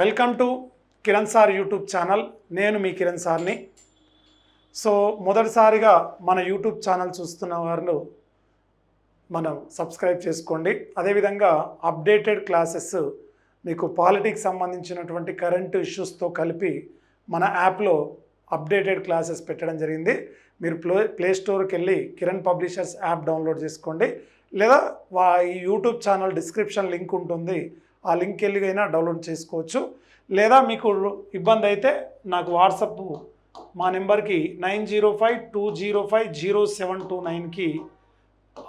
Welcome to Kiran sir YouTube channel. నేను మీ కిరణ్ సార్ని. సో మొదటిసారిగా మన యూట్యూబ్ ఛానల్ చూస్తున్న వారు మనం సబ్స్క్రైబ్ చేసుకోండి. అదేవిధంగా అప్డేటెడ్ క్లాసెస్ మీకు పాలిటిక్స్ సంబంధించినటువంటి కరెంట్ ఇష్యూస్తో కలిపి మన యాప్లో అప్డేటెడ్ క్లాసెస్ పెట్టడం జరిగింది. మీరు ప్లే ప్లే స్టోర్కి వెళ్ళి కిరణ్ పబ్లిషర్స్ యాప్ డౌన్లోడ్ చేసుకోండి. లేదా వా ఈ యూట్యూబ్ ఛానల్ డిస్క్రిప్షన్ లింక్ ఉంటుంది. ఆ లింక్ వెళ్ళి అయినా డౌన్లోడ్ చేసుకోవచ్చు. లేదా మీకు ఇబ్బంది అయితే నాకు వాట్సప్ మా నెంబర్కి nine zero five two zero five zero seven two నైన్కి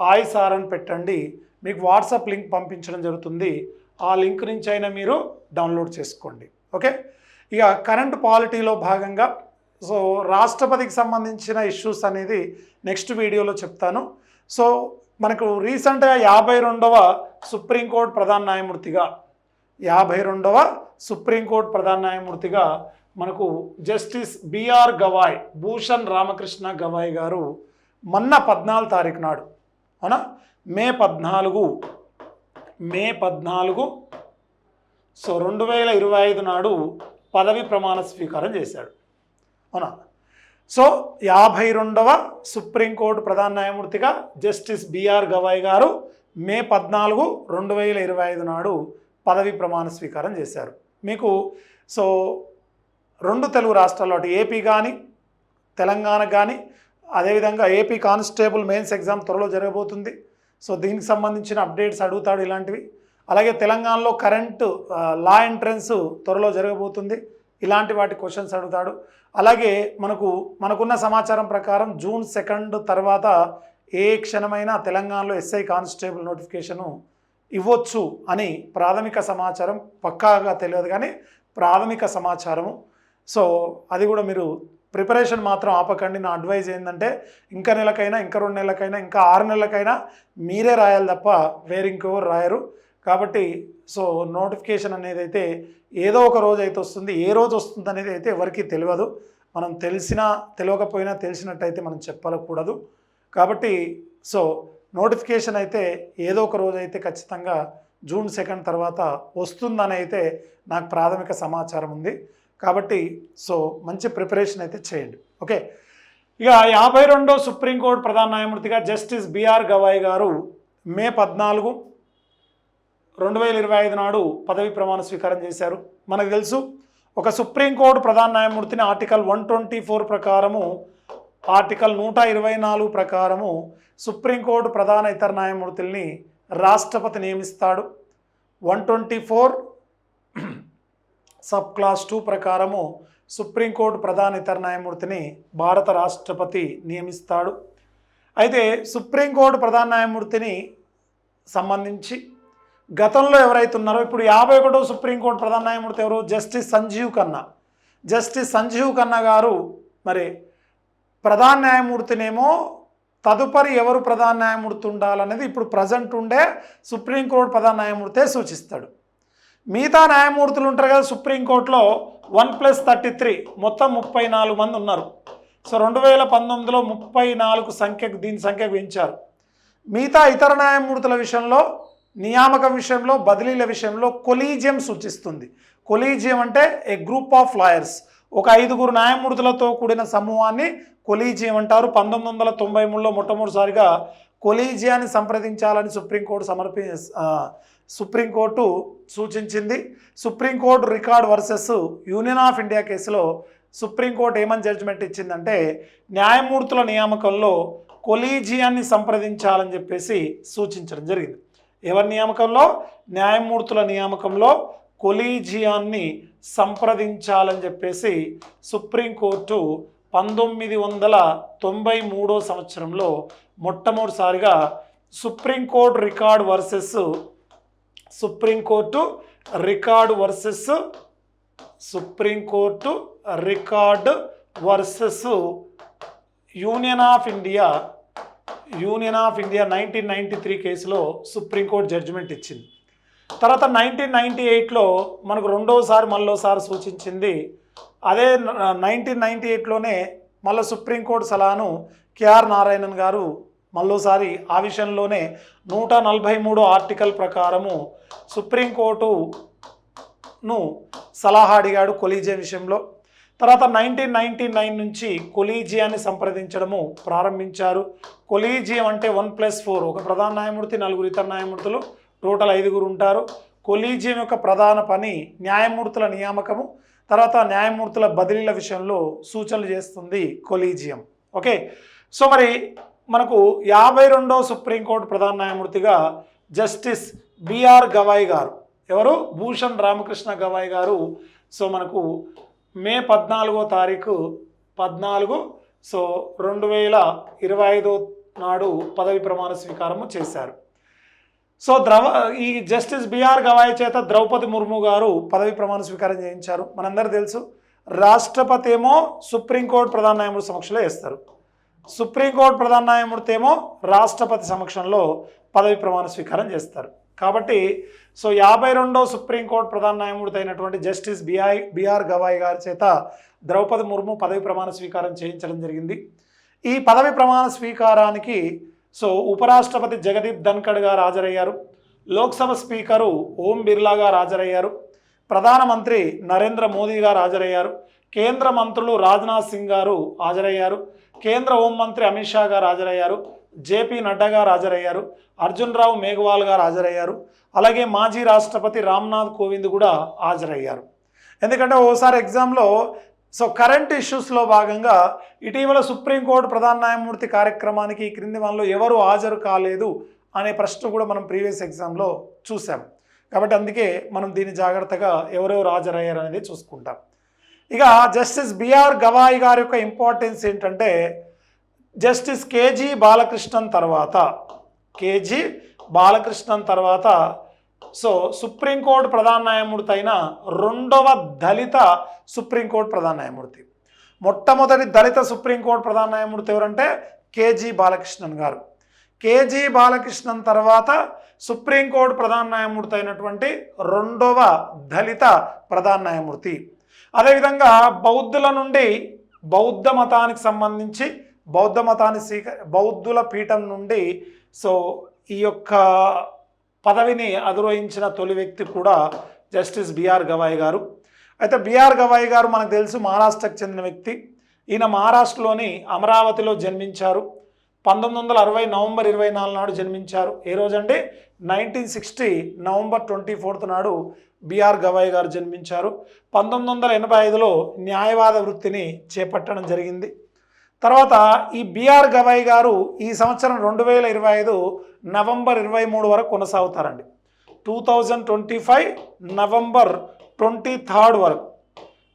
హాయ్ సార్ అని పెట్టండి. మీకు వాట్సాప్ లింక్ పంపించడం జరుగుతుంది. ఆ లింక్ నుంచి అయినా మీరు డౌన్లోడ్ చేసుకోండి. ఓకే? ఇక కరెంట్ పాలిటీలో భాగంగా సో రాష్ట్రపతికి సంబంధించిన ఇష్యూస్ అనేది నెక్స్ట్ వీడియోలో చెప్తాను. సో మనకు రీసెంట్గా యాభై రెండవ సుప్రీంకోర్టు ప్రధాన న్యాయమూర్తిగా యాభై రెండవ సుప్రీంకోర్టు ప్రధాన న్యాయమూర్తిగా మనకు justice B R Gavai Bhushan Ramakrishna Gavai garu మొన్న పద్నాలుగు తారీఖు నాడు అవునా? మే పద్నాలుగు మే పద్నాలుగు సో రెండు వేల ఇరవై ఐదు నాడు పదవి ప్రమాణ స్వీకారం చేశాడు అవునా? సో యాభై రెండవ సుప్రీంకోర్టు ప్రధాన న్యాయమూర్తిగా జస్టిస్ బిఆర్ గవాయ్ గారు మే పద్నాలుగు రెండు వేల ఇరవై ఐదు నాడు పదవి ప్రమాణ స్వీకారం చేశారు. మీకు సో రెండు తెలుగు రాష్ట్రాల్లో అటు ఏపీ కానీ తెలంగాణ కానీ అదేవిధంగా ఏపీ కానిస్టేబుల్ మెయిన్స్ ఎగ్జామ్ త్వరలో జరగబోతుంది. సో దీనికి సంబంధించిన అప్డేట్స్ అడుగుతాడు ఇలాంటివి. అలాగే తెలంగాణలో కరెంటు లా ఎంట్రన్స్ త్వరలో జరగబోతుంది. ఇలాంటి వాటి క్వశ్చన్స్ అడుగుతాడు. అలాగే మనకు మనకున్న సమాచారం ప్రకారం జూన్ సెకండ్ తర్వాత ఏ క్షణమైనా తెలంగాణలో ఎస్ఐ కానిస్టేబుల్ నోటిఫికేషను ఇవ్వచ్చు అని ప్రాథమిక సమాచారం పక్కాగా తెలియదు కానీ ప్రాథమిక సమాచారము. సో అది కూడా మీరు ప్రిపరేషన్ మాత్రం ఆపకండి. నా అడ్వైజ్ ఏంటంటే ఇంకా నెలకైనా ఇంకా రెండు నెలలకైనా ఇంకా ఆరు నెలలకైనా మీరే రాయాలి తప్ప వేరింకెవరు రాయరు. కాబట్టి సో నోటిఫికేషన్ అనేది అయితే ఏదో ఒక రోజు అయితే వస్తుంది. ఏ రోజు వస్తుంది అనేది అయితే ఎవరికీ తెలియదు. మనం తెలిసినా తెలియకపోయినా తెలిసినట్టయితే మనం చెప్పకూడదు. కాబట్టి సో నోటిఫికేషన్ అయితే ఏదో ఒక రోజు అయితే ఖచ్చితంగా జూన్ సెకండ్ తర్వాత వస్తుందని అయితే నాకు ప్రాథమిక సమాచారం ఉంది. కాబట్టి సో మంచి ప్రిపరేషన్ అయితే చేయండి. ఓకే? ఇక యాభై రెండో సుప్రీంకోర్టు ప్రధాన న్యాయమూర్తిగా జస్టిస్ బిఆర్ గవాయ్ గారు మే పద్నాలుగు రెండు వేల ఇరవై ఐదు నాడు పదవి ప్రమాణ స్వీకారం చేశారు. మనకు తెలుసు ఒక సుప్రీంకోర్టు ప్రధాన న్యాయమూర్తిని ఆర్టికల్ వన్ ట్వంటీ ఫోర్ ప్రకారము ఆర్టికల్ నూట ఇరవై నాలుగు ప్రకారము సుప్రీంకోర్టు ప్రధాన ఇతర న్యాయమూర్తుల్ని రాష్ట్రపతి నియమిస్తాడు. One twenty four sub clause two ప్రకారము సుప్రీంకోర్టు ప్రధాన ఇతర న్యాయమూర్తిని భారత రాష్ట్రపతి నియమిస్తాడు. అయితే సుప్రీంకోర్టు ప్రధాన న్యాయమూర్తిని సంబంధించి గతంలో ఎవరైతే ఉన్నారో ఇప్పుడు యాభై ఒకటో సుప్రీంకోర్టు ప్రధాన న్యాయమూర్తి ఎవరు? జస్టిస్ సంజీవ్ ఖన్నా. జస్టిస్ సంజీవ్ ఖన్నా గారు మరి ప్రధాన న్యాయమూర్తినేమో తదుపరి ఎవరు ప్రధాన న్యాయమూర్తి ఉండాలనేది ఇప్పుడు ప్రజెంట్ ఉండే సుప్రీంకోర్టు ప్రధాన న్యాయమూర్తే సూచిస్తాడు. మిగతా న్యాయమూర్తులు ఉంటారు కదా సుప్రీంకోర్టులో వన్ ప్లస్ థర్టీ త్రీ మొత్తం ముప్పై నాలుగు మంది ఉన్నారు. సో రెండు వేల పంతొమ్మిదిలో ముప్పై నాలుగు సంఖ్యకు దీని సంఖ్య పెంచారు మిగతా ఇతర న్యాయమూర్తుల విషయంలో నియామకం విషయంలో బదిలీల విషయంలో కొలీజియం సూచిస్తుంది. కొలీజియం అంటే ఏ గ్రూప్ ఆఫ్ లాయర్స్. ఒక ఐదుగురు న్యాయమూర్తులతో కూడిన సమూహాన్ని కొలీజియం అంటారు పంతొమ్మిది వందల తొంభై మూడులో మొట్టమొదటిసారిగా కొలీజియాన్ని సంప్రదించాలని సుప్రీంకోర్టు సమర్పి సుప్రీంకోర్టు సూచించింది. Supreme court record versus union of India కేసులో సుప్రీంకోర్టు ఏమని జడ్జిమెంట్ ఇచ్చిందంటే న్యాయమూర్తుల నియామకంలో కొలీజియాన్ని సంప్రదించాలని చెప్పేసి సూచించడం జరిగింది. ఎవరి నియామకంలో? న్యాయమూర్తుల నియామకంలో కొలీజియాన్ని సంప్రదించాలని చెప్పేసి సుప్రీంకోర్టు పంతొమ్మిది వందల తొంభై మూడో సంవత్సరంలో మొట్టమొదటిసారిగా supreme court record versus supreme court record versus supreme court record versus union of India union of India nineteen ninety three కేసులో సుప్రీంకోర్టు జడ్జిమెంట్ ఇచ్చింది. తర్వాత నైన్టీన్ నైంటీ ఎయిట్లో మనకు రెండోసారి మళ్ళోసారి సూచించింది అదే నైన్టీన్ నైంటీ ఎయిట్లోనే మళ్ళీ సుప్రీంకోర్టు సలహాను కేఆర్ నారాయణన్ గారు మళ్ళోసారి ఆ విషయంలోనే నూట నలభై మూడు ఆర్టికల్ ప్రకారము సుప్రీంకోర్టును సలహా అడిగాడు కొలీజియం విషయంలో. తర్వాత నైన్టీన్ నైన్టీ నైన్ నుంచి కొలీజియాన్ని సంప్రదించడము ప్రారంభించారు. కొలీజియం అంటే వన్ ప్లస్ ఫోర్ ఒక ప్రధాన న్యాయమూర్తి నలుగురు ఇతర న్యాయమూర్తులు టోటల్ ఐదుగురు ఉంటారు. కొలీజియం యొక్క ప్రధాన పని న్యాయమూర్తుల నియామకము తర్వాత న్యాయమూర్తుల బదిలీల విషయంలో సూచనలు చేస్తుంది కొలీజియం. ఓకే? సో మరి మనకు యాభై రెండవ సుప్రీంకోర్టు ప్రధాన న్యాయమూర్తిగా జస్టిస్ బిఆర్ గవాయ్ గారు. ఎవరు? భూషణ్ రామకృష్ణ గవాయ్ గారు. సో మనకు మే పద్నాలుగో తారీఖు పద్నాలుగు. సో రెండు వేల ఇరవై ఐదో నాడు పదవి ప్రమాణ స్వీకారము చేశారు. సో ద్రవ ఈ జస్టిస్ బిఆర్ గవాయ్ చేత ద్రౌపది ముర్ము గారు పదవి ప్రమాణ స్వీకారం చేయించారు. మనందరూ తెలుసు రాష్ట్రపతి ఏమో సుప్రీంకోర్టు ప్రధాన న్యాయమూర్తి సమక్షంలో వేస్తారు. సుప్రీంకోర్టు ప్రధాన న్యాయమూర్తి ఏమో రాష్ట్రపతి సమక్షంలో పదవి ప్రమాణ స్వీకారం చేస్తారు. కాబట్టి సో యాభై రెండో సుప్రీంకోర్టు ప్రధాన న్యాయమూర్తి అయినటువంటి జస్టిస్ బిఐ బిఆర్ గవాయ్ గారి చేత ద్రౌపది ముర్ము పదవి ప్రమాణ స్వీకారం చేయించడం జరిగింది. ఈ పదవి ప్రమాణ స్వీకారానికి సో ఉపరాష్ట్రపతి జగదీప్ ధన్కడ్ గారు హాజరయ్యారు. లోక్సభ స్పీకరు ఓం బిర్లా గారు హాజరయ్యారు. ప్రధానమంత్రి నరేంద్ర మోదీ గారు హాజరయ్యారు. కేంద్ర మంత్రులు రాజ్నాథ్ సింగ్ గారు హాజరయ్యారు. కేంద్ర హోంమంత్రి అమిత్ షా గారు హాజరయ్యారు. జేపీ నడ్డా గారు హాజరయ్యారు. అర్జున్ రావు మేఘ్వాల్ గారు హాజరయ్యారు. అలాగే మాజీ రాష్ట్రపతి రామ్నాథ్ కోవింద్ కూడా హాజరయ్యారు. ఎందుకంటే ఓసారి ఎగ్జామ్లో సో కరెంట్ ఇష్యూస్లో భాగంగా ఇటీవల సుప్రీంకోర్టు ప్రధాన న్యాయమూర్తి కార్యక్రమానికి క్రింది మనలో ఎవరు హాజరు కాలేదు అనే ప్రశ్న కూడా మనం ప్రీవియస్ ఎగ్జామ్లో చూసాం కాబట్టి అందుకే మనం దీన్ని జాగ్రత్తగా ఎవరెవరు హాజరయ్యారు అనేది చూసుకుంటాం. ఇక జస్టిస్ బిఆర్ గవాయి గారి యొక్క ఇంపార్టెన్స్ ఏంటంటే జస్టిస్ కేజీ బాలకృష్ణన్ తర్వాత కేజీ బాలకృష్ణన్ తర్వాత సో సుప్రీంకోర్టు ప్రధాన న్యాయమూర్తి అయిన రెండవ దళిత సుప్రీంకోర్టు ప్రధాన న్యాయమూర్తి. మొట్టమొదటి దళిత సుప్రీంకోర్టు ప్రధాన న్యాయమూర్తి ఎవరంటే కేజీ బాలకృష్ణన్ గారు. కేజీ బాలకృష్ణన్ తర్వాత సుప్రీంకోర్టు ప్రధాన న్యాయమూర్తి అయినటువంటి రెండవ దళిత ప్రధాన న్యాయమూర్తి. అదేవిధంగా బౌద్ధుల నుండి బౌద్ధ మతానికి సంబంధించి బౌద్ధ మతాన్ని స్వీక బౌద్ధుల పీఠం నుండి సో ఈ యొక్క పదవిని అధిరోహించిన తొలి వ్యక్తి కూడా జస్టిస్ బిఆర్ గవాయ్ గారు. అయితే బిఆర్ గవాయ్ గారు మనకు తెలుసు మహారాష్ట్రకు చెందిన వ్యక్తి. ఈయన మహారాష్ట్రలోని అమరావతిలో జన్మించారు. పంతొమ్మిది వందల అరవై నవంబర్ ఇరవై నాలుగు నాడు జన్మించారు. ఏ రోజంటే nineteen sixty November twenty fourth నాడు బిఆర్ గవాయ్ గారు జన్మించారు. పంతొమ్మిది వందల ఎనభై ఐదులో న్యాయవాద వృత్తిని చేపట్టడం జరిగింది. తర్వాత ఈ బిఆర్ గవాయ్ గారు ఈ సంవత్సరం రెండు వేల ఇరవై ఐదు నవంబర్ ఇరవై మూడు వరకు కొనసాగుతారండి. Two thousand twenty five November twenty third వరకు.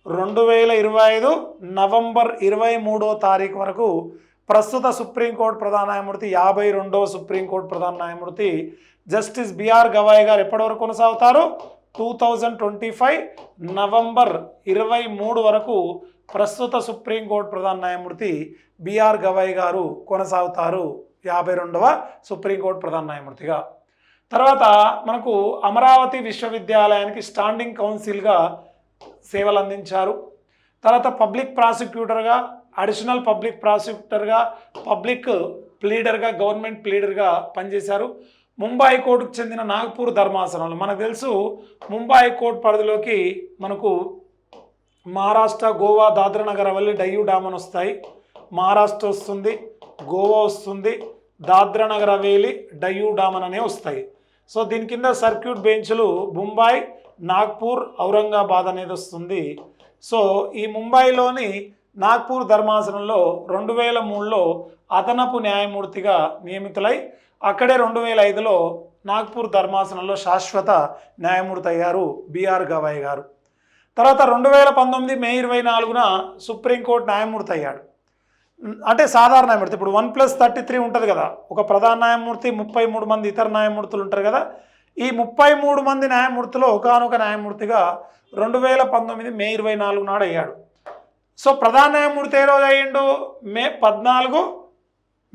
రెండు వేల ఇరవై ఐదు నవంబర్ ఇరవై మూడో తారీఖు వరకు ప్రస్తుత సుప్రీంకోర్టు ప్రధాన న్యాయమూర్తి యాభై రెండవ సుప్రీంకోర్టు ప్రధాన న్యాయమూర్తి జస్టిస్ బిఆర్ గవాయ్ గారు ఎప్పటి వరకు కొనసాగుతారు? Two thousand twenty five November ఇరవై మూడు వరకు ప్రస్తుత సుప్రీంకోర్టు ప్రధాన న్యాయమూర్తి బిఆర్ గవాయ్ గారు కొనసాగుతారు. యాభై రెండవ సుప్రీంకోర్టు ప్రధాన న్యాయమూర్తిగా. తర్వాత మనకు అమరావతి విశ్వవిద్యాలయానికి స్టాండింగ్ కౌన్సిల్గా సేవలు అందించారు తర్వాత పబ్లిక్ ప్రాసిక్యూటర్గా అడిషనల్ పబ్లిక్ ప్రాసిక్యూటర్గా పబ్లిక్ ప్లీడర్గా గవర్నమెంట్ ప్లీడర్గా పనిచేశారు. ముంబై కోర్టుకు చెందిన నాగ్పూర్ ధర్మాసనాలు మనకు తెలుసు ముంబై కోర్టు పరిధిలోకి మనకు మహారాష్ట్ర గోవా దాద్రా నగర్ వల్లి డయ్యూ డామ్ అని వస్తాయి. మహారాష్ట్ర వస్తుంది. గోవా వస్తుంది దాద్రా నగర్ డయూ డామన్ అనే వస్తాయి. సో దీని కింద సర్క్యూట్ బెంచ్లు ముంబాయి నాగ్పూర్ ఔరంగాబాద్ అనేది వస్తుంది. సో ఈ ముంబైలోని నాగ్పూర్ ధర్మాసనంలో రెండు వేల మూడులో అదనపు న్యాయమూర్తిగా నియమితులై అక్కడే రెండు వేల ఐదులో నాగ్పూర్ ధర్మాసనంలో శాశ్వత న్యాయమూర్తి అయ్యారు బిఆర్ గవాయ్ గారు. తర్వాత రెండు వేల పంతొమ్మిది మే ఇరవై నాలుగున సుప్రీంకోర్టు న్యాయమూర్తి అయ్యాడు. అంటే సాధారణ న్యాయమూర్తి. ఇప్పుడు వన్ ప్లస్ థర్టీ త్రీ ఉంటుంది కదా. ఒక ప్రధాన న్యాయమూర్తి ముప్పై మూడు మంది ఇతర న్యాయమూర్తులు ఉంటారు కదా. ఈ ముప్పై మూడు మంది న్యాయమూర్తిలో ఒకనొక న్యాయమూర్తిగా రెండు వేల పంతొమ్మిది మే ఇరవై నాలుగు నాడు అయ్యాడు. సో ప్రధాన న్యాయమూర్తి ఏ రోజు అయ్యిండు? మే పద్నాలుగు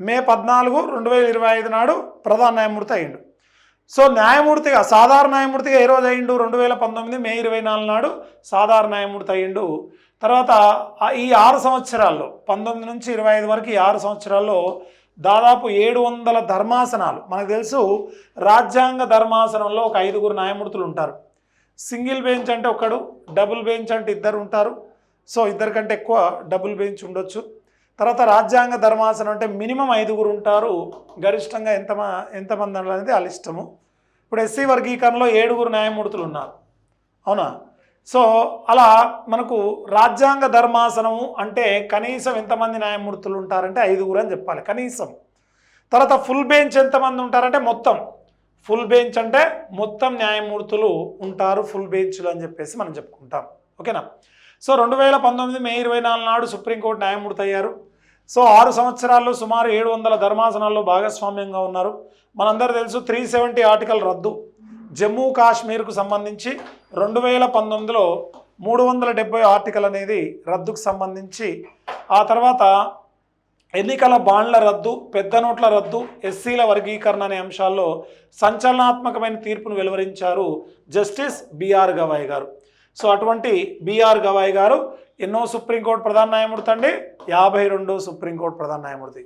మే పద్నాలుగు రెండు వేల ఇరవై ఐదు నాడు ప్రధాన న్యాయమూర్తి అయ్యిండు. సో న్యాయమూర్తిగా సాధారణ న్యాయమూర్తిగా ఏ రోజు అయ్యిండు? రెండు వేల పంతొమ్మిది మే ఇరవై నాలుగు నాడు సాధారణ న్యాయమూర్తి అయ్యిండు. తర్వాత ఈ ఆరు సంవత్సరాల్లో పంతొమ్మిది నుంచి ఇరవై ఐదు వరకు ఈ ఆరు సంవత్సరాల్లో దాదాపు ఏడు వందల ధర్మాసనాలు మనకు తెలుసు రాజ్యాంగ ధర్మాసనంలో ఒక ఐదుగురు న్యాయమూర్తులు ఉంటారు. సింగిల్ బెంచ్ అంటే ఒకడు డబుల్ బెంచ్ అంటే ఇద్దరు ఉంటారు. సో ఇద్దరు కంటే ఎక్కువ డబుల్ బెంచ్ ఉండొచ్చు. తర్వాత రాజ్యాంగ ధర్మాసనం అంటే మినిమం ఐదుగురు ఉంటారు. గరిష్టంగా ఎంత ఎంతమంది అనేది వాళ్ళ ఇష్టము ఇప్పుడు ఎస్సీ వర్గీకరణలో ఏడుగురు న్యాయమూర్తులు ఉన్నారు. అవునా? సో అలా మనకు రాజ్యాంగ ధర్మాసనము అంటే కనీసం ఎంతమంది న్యాయమూర్తులు ఉంటారంటే ఐదుగురు అని చెప్పాలి కనీసం. తర్వాత ఫుల్ బెంచ్ ఎంతమంది ఉంటారంటే మొత్తం. ఫుల్ బెంచ్ అంటే మొత్తం న్యాయమూర్తులు ఉంటారు ఫుల్ బెంచ్లు అని చెప్పేసి మనం చెప్పుకుంటాం. ఓకేనా? సో రెండు వేల పంతొమ్మిది మే ఇరవై నాలుగు నాడు సుప్రీంకోర్టు న్యాయమూర్తి అయ్యారు. సో ఆరు సంవత్సరాల్లో సుమారు ఏడు వందల ధర్మాసనాల్లో భాగస్వామ్యంగా ఉన్నారు. మనందరూ తెలుసు త్రీ సెవెంటీ ఆర్టికల్ రద్దు. జమ్మూ కాశ్మీర్కు సంబంధించి రెండు వేల పంతొమ్మిదిలో మూడు వందల డెబ్బై ఆర్టికల్ అనేది రద్దుకు సంబంధించి ఆ తర్వాత ఎన్నికల బాండ్ల రద్దు పెద్ద నోట్ల రద్దు ఎస్సీల వర్గీకరణ అనే అంశాల్లో సంచలనాత్మకమైన తీర్పును వెలువరించారు జస్టిస్ బిఆర్ గవాయ్ గారు. సో అటువంటి బిఆర్ గవాయ్ గారు ఎన్నో సుప్రీంకోర్టు ప్రధాన న్యాయమూర్తి అండి? యాభై రెండో సుప్రీంకోర్టు ప్రధాన న్యాయమూర్తి.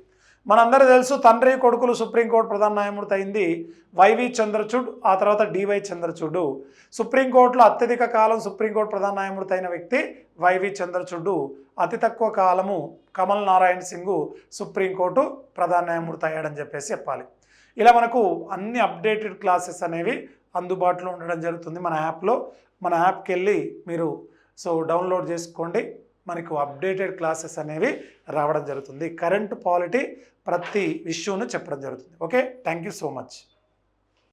మనందరూ తెలుసు తండ్రి కొడుకులు సుప్రీంకోర్టు ప్రధాన న్యాయమూర్తి అయింది వైవి చంద్రచూడ్ ఆ తర్వాత డివై చంద్రచూడు. సుప్రీంకోర్టులో అత్యధిక కాలం సుప్రీంకోర్టు ప్రధాన న్యాయమూర్తి అయిన వ్యక్తి వైవి చంద్రచూడు. అతి తక్కువ కాలము కమల్ నారాయణ సింగ్ సుప్రీంకోర్టు ప్రధాన న్యాయమూర్తి అయ్యాడని చెప్పేసి చెప్పాలి. ఇలా మనకు అన్ని అప్డేటెడ్ క్లాసెస్ అనేవి అందుబాటులో ఉండడం జరుగుతుంది మన యాప్లో. మన యాప్కి వెళ్ళి మీరు సో డౌన్లోడ్ చేసుకోండి. మనకు అప్డేటెడ్ క్లాసెస్ అనేవి రావడం జరుగుతుంది. కరెంట్ పాలిటీ ప్రతి ఇష్యూను చెప్పడం జరుగుతుంది. Okay thank you so much